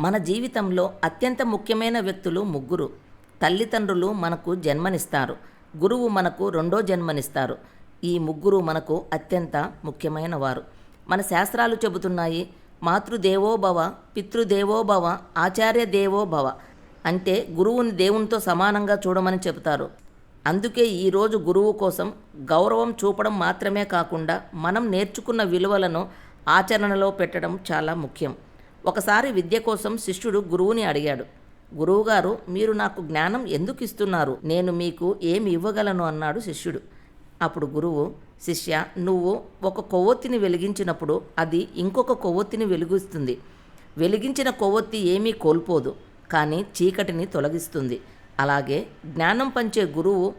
మన జీవితంలో అత్యంత ముఖ్యమైన వ్యక్తులు ముగ్గురు. తల్లిదండ్రులు మనకు జన్మనిస్తారు. గురువు మనకు రెండో జన్మనిస్తారు. ఈ ముగ్గురు మనకు అత్యంత ముఖ్యమైన వారు. మన శాస్త్రాలు చెబుతున్నాయి మాతృదేవోభవ పితృదేవోభవ ఆచార్య దేవోభవ అంటే గురువుని దేవునితో సమానంగా చూడమని చెబుతారు. అందుకే ఈరోజు గురువు కోసం గౌరవం చూపడం మాత్రమే కాకుండా మనం నేర్చుకున్న విలువలను ఆచరణలో పెట్టడం చాలా ముఖ్యం. ఒకసారి విద్య కోసం శిష్యుడు గురువుని అడిగాడు గురువుగారు మీరు నాకు జ్ఞానం ఎందుకు ఇస్తున్నారు? నేను మీకు ఏమి ఇవ్వగలను? అన్నాడు శిష్యుడు. అప్పుడు గురువు శిష్య నువ్వు ఒక కొవ్వొత్తిని వెలిగించినప్పుడు అది ఇంకొక కొవ్వొత్తిని వెలిగిస్తుంది. వెలిగించిన కొవ్వొత్తి ఏమీ కోల్పోదు కానీ చీకటిని తొలగిస్తుంది. అలాగే జ్ఞానం పంచే గురువు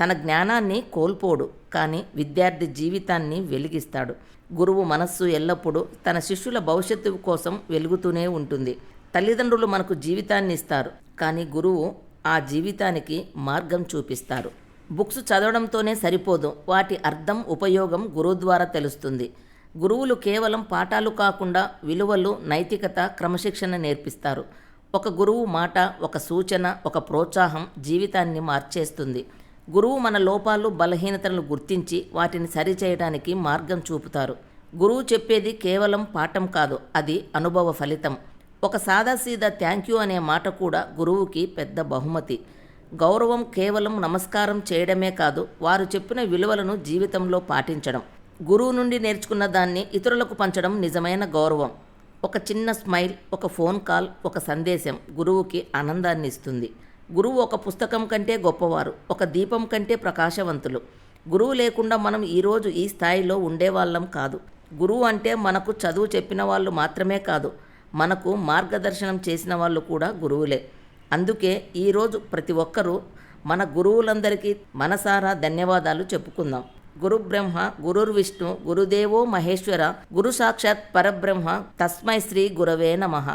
తన జ్ఞానాన్ని కోల్పోడు కానీ విద్యార్థి జీవితాన్ని వెలిగిస్తాడు. గురువు మనస్సు ఎల్లప్పుడూ తన శిష్యుల భవిష్యత్తు కోసం వెలుగుతూనే ఉంటుంది. తల్లిదండ్రులు మనకు జీవితాన్ని ఇస్తారు కానీ గురువు ఆ జీవితానికి మార్గం చూపిస్తారు. బుక్స్ చదవడంతోనే సరిపోదు వాటి అర్థం ఉపయోగం గురువు ద్వారా తెలుస్తుంది. గురువులు కేవలం పాఠాలు కాకుండా విలువలు నైతికత క్రమశిక్షణ నేర్పిస్తారు. ఒక గురువు మాట ఒక సూచన ఒక ప్రోత్సాహం జీవితాన్ని మార్చేస్తుంది. గురువు మన లోపాలు బలహీనతలను గుర్తించి వాటిని సరిచేయడానికి మార్గం చూపుతారు. గురువు చెప్పేది కేవలం పాఠం కాదు అది అనుభవ ఫలితం. ఒక సాదాసీదా థ్యాంక్ యూ అనే మాట కూడా గురువుకి పెద్ద బహుమతి. గౌరవం కేవలం నమస్కారం చేయడమే కాదు వారు చెప్పిన విలువలను జీవితంలో పాటించడం. గురువు నుండి నేర్చుకున్న దాన్ని ఇతరులకు పంచడం నిజమైన గౌరవం. ఒక చిన్న స్మైల్ ఒక ఫోన్ కాల్ ఒక సందేశం గురువుకి ఆనందాన్ని ఇస్తుంది. గురువు ఒక పుస్తకం కంటే గొప్పవారు ఒక దీపం కంటే ప్రకాశవంతులు. గురువు లేకుండా మనం ఈరోజు ఈ స్థాయిలో ఉండేవాళ్ళం కాదు. గురువు అంటే మనకు చదువు చెప్పిన వాళ్ళు మాత్రమే కాదు మనకు మార్గదర్శనం చేసిన వాళ్ళు కూడా గురువులే. అందుకే ఈరోజు ప్రతి ఒక్కరూ మన గురువులందరికీ మనసారా ధన్యవాదాలు చెప్పుకుందాం. గురు బ్రహ్మ గురుర్విష్ణు గురుదేవో మహేశ్వర గురు సాక్షాత్ పరబ్రహ్మ తస్మై శ్రీ గురవే నమః.